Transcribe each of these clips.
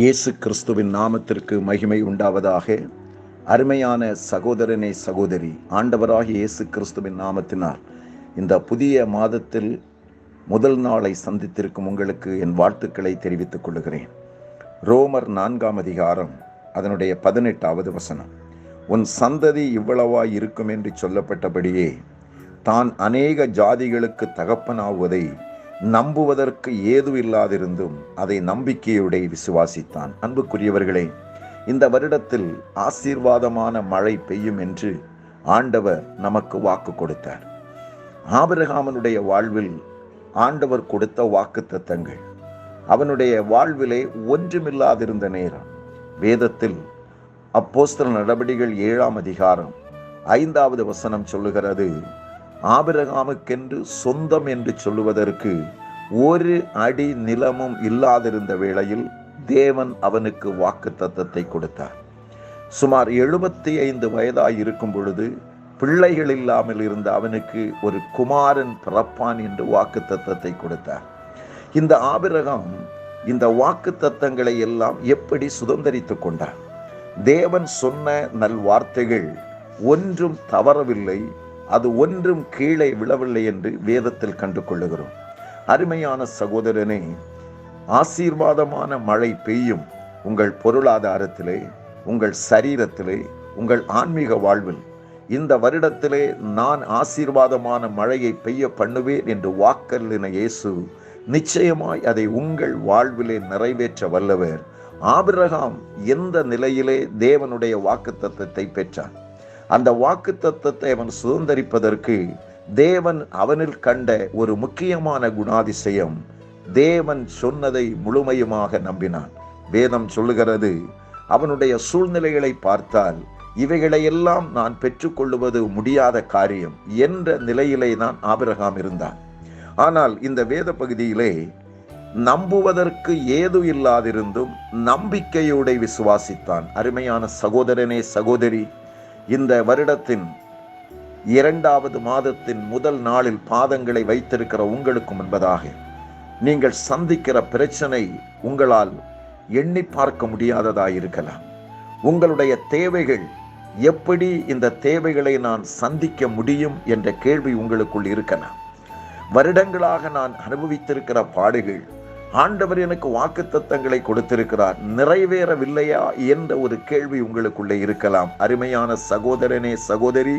இயேசு கிறிஸ்துவின் நாமத்திற்கு மகிமை உண்டாவதாக. அருமையான சகோதரனே சகோதரி ஆண்டவராக இயேசு கிறிஸ்துவின் நாமத்தினால் இந்த புதிய மாதத்தில் முதல் நாளை சந்தித்திருக்கும் உங்களுக்கு என் வாழ்த்துக்களை தெரிவித்துக் கொள்கிறேன். ரோமர் நான்காம் அதிகாரம் அதனுடைய பதினெட்டாவது வசனம். உன் சந்ததி இவ்வளவா இருக்கும் என்று சொல்லப்பட்டபடியே தான் அநேக ஜாதிகளுக்கு தகப்பனாவதை நம்புவதற்கு ஏது இல்லாதிருந்தும் அதை நம்பிக்கையுடைய விசுவாசித்தான். அன்புக்குரியவர்களே இந்த வருடத்தில் ஆசீர்வாதமான மழை பெய்யும் என்று ஆண்டவர் நமக்கு வாக்கு கொடுத்தார். ஆபிரகாமனுடைய வாழ்வில் ஆண்டவர் கொடுத்த வாக்கு தத்தங்கள் அவனுடைய வாழ்விலே ஒன்றுமில்லாதிருந்த நேரம். வேதத்தில் அப்போஸ்தல நடவடிகள் ஏழாம் அதிகாரம் ஐந்தாவது வசனம் சொல்லுகிறது ஆபிரகாமுக்கென்று சொந்தம் என்று சொல்லுவதற்கு ஒரு அடி நிலமும் இல்லாதிருந்த வேளையில் தேவன் அவனுக்கு வாக்கு தத்தத்தை கொடுத்தார். சுமார் எழுபத்தி ஐந்து வயதாய் இருக்கும் பொழுது பிள்ளைகள் இல்லாமல் இருந்த அவனுக்கு ஒரு குமாரன் பிறப்பான் என்று வாக்கு தத்தத்தை கொடுத்தார். இந்த ஆபிரகம் இந்த வாக்கு தத்தங்களை எல்லாம் எப்படி சுதந்திரித்து கொண்டார் தேவன் சொன்ன நல்வார்த்தைகள் ஒன்றும் தவறவில்லை அது ஒன்றும் கீழே விழவில்லை என்று வேதத்தில் கண்டு கொள்ளுகிறோம் அருமையான சகோதரனே ஆசீர்வாதமான மழை பெய்யும் உங்கள் பொருளாதாரத்திலே உங்கள் சரீரத்திலே உங்கள் ஆன்மீக வாழ்வில். இந்த வருடத்திலே நான் ஆசீர்வாதமான மழையை பெய்ய பண்ணுவேன் என்று வாக்கல்லின இயேசு நிச்சயமாய் அதை உங்கள் வாழ்விலே நிறைவேற்ற வல்லவர். ஆபிரகாம் எந்த நிலையிலே தேவனுடைய வாக்கு பெற்றான் அந்த வாக்கு தத்துவத்தை அவன் சுதந்திரிப்பதற்கு தேவன் அவனில் கண்ட ஒரு முக்கியமான குணாதிசயம் தேவன் சொன்னதை முழுமையுமாக நம்பினான். வேதம் சொல்லுகிறது அவனுடைய சூழ்நிலைகளை பார்த்தால் இவைகளையெல்லாம் நான் பெற்றுக்கொள்ளுவது முடியாத காரியம் என்ற நிலையிலே தான் ஆபிரகாம் இருந்தான். ஆனால் இந்த வேத பகுதியிலே நம்புவதற்கு ஏது இல்லாதிருந்தும் நம்பிக்கையோட விசுவாசித்தான். அருமையான சகோதரனே சகோதரி இந்த வருடத்தின் இரண்டாவது மாதத்தின் முதல் நாளில் பாதங்களை வைத்திருக்கிற உங்களுக்கும் முன்பதாக நீங்கள் சந்திக்கிற பிரச்சனை உங்களால் எண்ணி பார்க்க முடியாததாக இருக்கலாம். உங்களுடைய தேவைகள் எப்படி இந்த தேவைகளை நான் சந்திக்க முடியும் என்ற கேள்வி உங்களுக்குள் இருக்கலாம் வருடங்களாக நான் அனுபவித்திருக்கிற பாடுகள் ஆண்டவர் எனக்கு வாக்கு தத்தங்களை கொடுத்திருக்கிறார். நிறைவேறவில்லையா என்ற ஒரு கேள்வி உங்களுக்குள்ளே இருக்கலாம். அருமையான சகோதரனே சகோதரி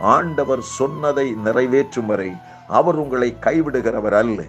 ஆண்டவர் சொன்னதை நிறைவேற்றும் வரை அவர் உங்களை கைவிடுகிறவர் அல்ல.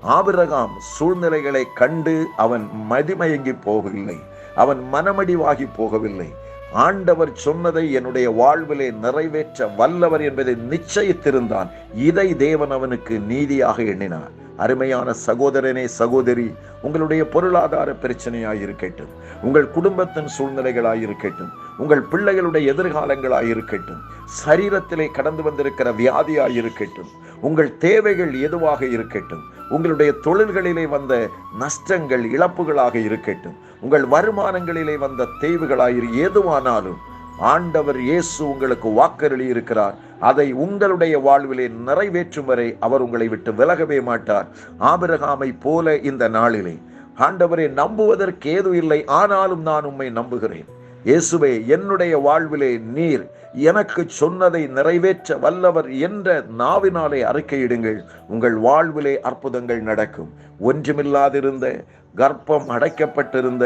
ஆபிரகாம் சூழ்நிலைகளை கண்டு அவன் மதிமயங்கி போகவில்லை. அவன் மனமடிவாகி போகவில்லை. ஆண்டவர் சொன்னதை என்னுடைய வாழ்விலே நிறைவேற்ற வல்லவர் என்பதை நிச்சயித்திருந்தான். இதை தேவன் அவனுக்கு நீதியாக எண்ணினார். அருமையான சகோதரனே சகோதரி உங்களுடைய பொருளாதார பிரச்சனையாய் இருக்கட்டும் உங்கள் குடும்பத்தின் சூழ்நிலைகளாய் இருக்கட்டும் உங்கள் பிள்ளைகளுடைய எதிர்காலங்களாய் இருக்கட்டும் சரீரத்திலே கடந்து வந்திருக்கிற வியாதியாய் இருக்கட்டும் உங்கள் தேவைகள் எதுவாக இருக்கட்டும் உங்களுடைய தொழில்களிலே வந்த நஷ்டங்கள் இழப்புகளாக இருக்கட்டும் உங்கள் வருமானங்களிலே வந்த தேவைகளாயிரு எதுவானாலும் ஆண்டவர் இயேசு உங்களுக்கு வாக்கருளி இருக்கிறார். அதை உங்களுடைய வாழ்விலே நிறைவேற்றும் வரை அவர் உங்களை விட்டு விலகவே மாட்டார். ஆபிரகாமை போல இந்த நாளிலே. ஆண்டவரை நம்புவதற்கு ஏது இல்லை ஆனாலும் நான் உம்மை நம்புகிறேன். இயேசுவே என்னுடைய வாழ்விலே நீர் எனக்கு சொன்னதை நிறைவேற்ற வல்லவர் என்ற நாவினாலே அறிக்கையிடுங்கள். உங்கள் வாழ்விலே அற்புதங்கள் நடக்கும். ஒன்றுமில்லாதிருந்த கர்ப்பம் அடைக்கப்பட்டிருந்த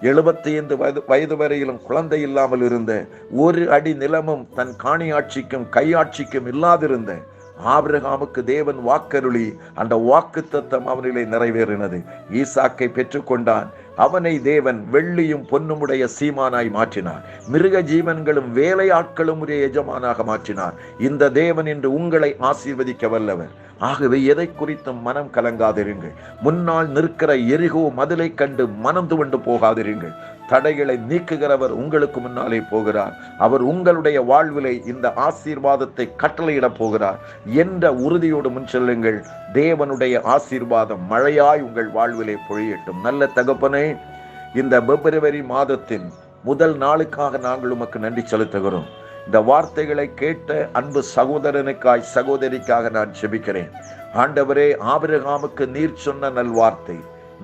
எழுபத்தி ஐந்து வயது வயது வரையிலும் குழந்தை இல்லாமல் இருந்த ஒரு அடி நிலமும் தன் காணியாட்சிக்கும் கையாட்சிக்கும் இல்லாதிருந்த ஆபிரகாமுக்கு தேவன் வாக்கருளி அந்த வாக்கு தத்தம் அவனிலே நிறைவேறினது. ஈசாக்கை பெற்றுக்கொண்டான். அவனை தேவன் வெள்ளியும் பொன்னுமுடைய சீமானாய் மாற்றினார். மிருக ஜீவன்களும் வேலையாட்களும் உரிய எஜமானாக மாற்றினார். இந்த தேவன் என்று உங்களை ஆசீர்வதிக்க வல்லவர். ஆகவே எதை குறித்தும் மனம் கலங்காதிருங்கள். முன்னால் நிற்கிற எரிகோ மதிலை கண்டு மனம் துவண்டு போகாதிருங்கள். தடைகளை நீக்குகிறவர் உங்களுக்கு முன்னாலே போகிறார். அவர் உங்களுடைய வாழ்விலை இந்த ஆசீர்வாதத்தை கட்டளையிடப் போகிறார். என்ற உறுதியோடு முன் செல்லுங்கள். தேவனுடைய ஆசீர்வாதம் மழையாய் உங்கள் வாழ்விலே பொழியட்டும். நல்ல தகப்பனே இந்த பிப்ரவரி மாதத்தின் முதல் நாளுக்காக நாங்கள் உமக்கு நன்றி செலுத்துகிறோம். இந்த வார்த்தைகளை கேட்ட அன்பு சகோதரனுக்காய் சகோதரிக்காக நான் செபிக்கிறேன் ஆண்டவரே ஆபிரகாமுக்கு நீர் சொன்ன நல்வார்த்தை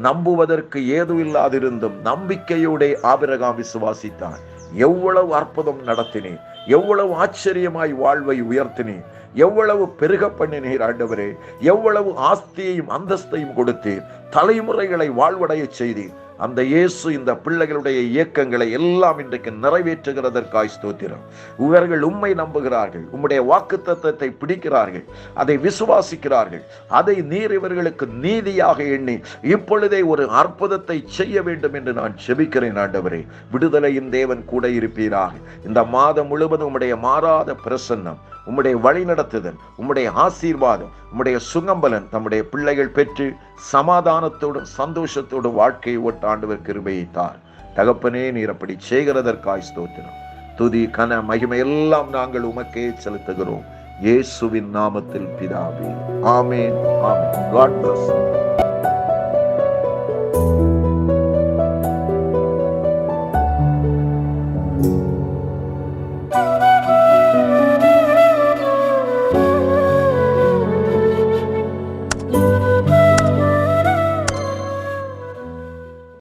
நம்புவதற்கு ஏதும் இல்லாதிருந்தும் நம்பிக்கையோட ஆபிரகாம் விசுவாசித்தான். எவ்வளவு அற்புதம் நடத்தினேன். எவ்வளவு ஆச்சரியமாய் வாழ்வை உயர்த்தினேன். எவ்வளவு பெருக பண்ணினீர் ஆண்டவரே. எவ்வளவு ஆஸ்தியையும் அந்தஸ்தையும் கொடுத்தீர். தலைமுறைகளை வாழ்வடைய செய்தீர். அந்த இயேசு இந்த பிள்ளைகளுடைய இயக்கங்களை எல்லாம் இன்றைக்கு நிறைவேற்றுகிறதற்காய் ஸ்தோத்திரம். இவர்கள் உண்மை நம்புகிறார்கள் உம்முடைய வாக்கு தத்துவத்தை பிடிக்கிறார்கள் அதை விசுவாசிக்கிறார்கள். அதை நீர் இவர்களுக்கு நீதியாக எண்ணி இப்பொழுதே ஒரு அற்புதத்தை செய்ய வேண்டும் என்று நான் செபிக்கிறேன் ஆண்டவரே. விடுதலையின் தேவன் கூட இருப்பீராக. இந்த மாதம் முழுவதும் உம்முடைய மாறாத பிரசன்னம் உம்முடைய வழிநடத்துதல் உம்முடைய ஆசீர்வாதம் உம்முடைய சுகம்பலன் தம்முடைய பிள்ளைகள் பெற்று சமாதானத்தோடும் சந்தோஷத்தோடும் வாழ்க்கையை ஒட்ட ஆண்டவர் கிருபையை தார். தகப்பனே நீர் அப்படி செய்கிறதற்காய் ஸ்தோத்திரம். துதி கன மகிமை எல்லாம் நாங்கள் உமக்கே செலுத்துகிறோம். இயேசுவின் நாமத்தில் பிதாவே. ஆமேன் ஆமேன். God plus